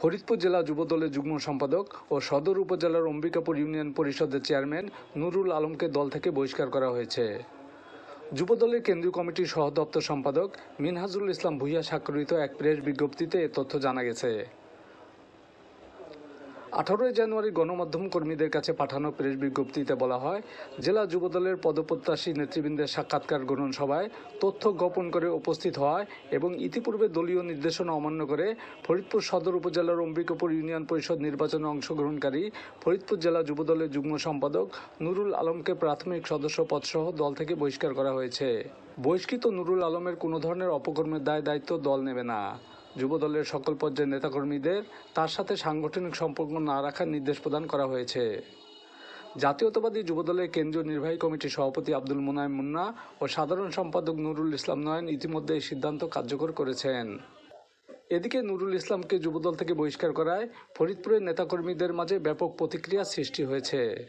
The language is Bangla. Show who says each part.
Speaker 1: ফরিদপুর জেলা যুবদলের যুগ্ম সম্পাদক ও সদর উপজেলার অম্বিকাপুর ইউনিয়ন পরিষদের চেয়ারম্যান নুরুল আলমকে দল থেকে বহিষ্কার করা হয়েছে। যুবদলের কেন্দ্রীয় কমিটির সহ দপ্তর সম্পাদক মিনহাজুল ইসলাম ভূঁইয়া স্বাক্ষরিত এক প্রেস বিজ্ঞপ্তিতে এ তথ্য জানা গেছে। আঠারোই জানুয়ারি গণমাধ্যম কর্মীদের কাছে পাঠানো প্রেস বিজ্ঞপ্তিতে বলা হয়, জেলা যুবদলের পদপ্রত্যাশী নেতৃবৃন্দের সাক্ষাৎকার গ্রহণ সভায় তথ্য গোপন করে উপস্থিত হওয়ায় এবং ইতিপূর্বে দলীয় নির্দেশনা অমান্য করে ফরিদপুর সদর উপজেলার অম্বিকাপুর ইউনিয়ন পরিষদ নির্বাচনে অংশগ্রহণকারী ফরিদপুর জেলা যুবদলের যুগ্ম সম্পাদক নুরুল আলমকে প্রাথমিক সদস্য পদসহ দল থেকে বহিষ্কার করা হয়েছে। বহিষ্কৃত নুরুল আলমের কোনো ধরনের অপকর্মের দায় দায়িত্ব দল নেবে না। যুবদলের সকল পর্যায়ের নেতাকর্মীদের তার সাথে সাংগঠনিক সম্পর্ক না রাখার নির্দেশ প্রদান করা হয়েছে। জাতীয়তাবাদী যুবদলের কেন্দ্রীয় নির্বাহী কমিটির সভাপতি আব্দুল মুনায়েম মুন্না ও সাধারণ সম্পাদক নুরুল ইসলাম নয়ন ইতিমধ্যে এই সিদ্ধান্ত কার্যকর করেছেন। এদিকে নুরুল ইসলামকে যুবদল থেকে বহিষ্কার করায় ফরিদপুরের নেতাকর্মীদের মাঝে ব্যাপক প্রতিক্রিয়া সৃষ্টি হয়েছে।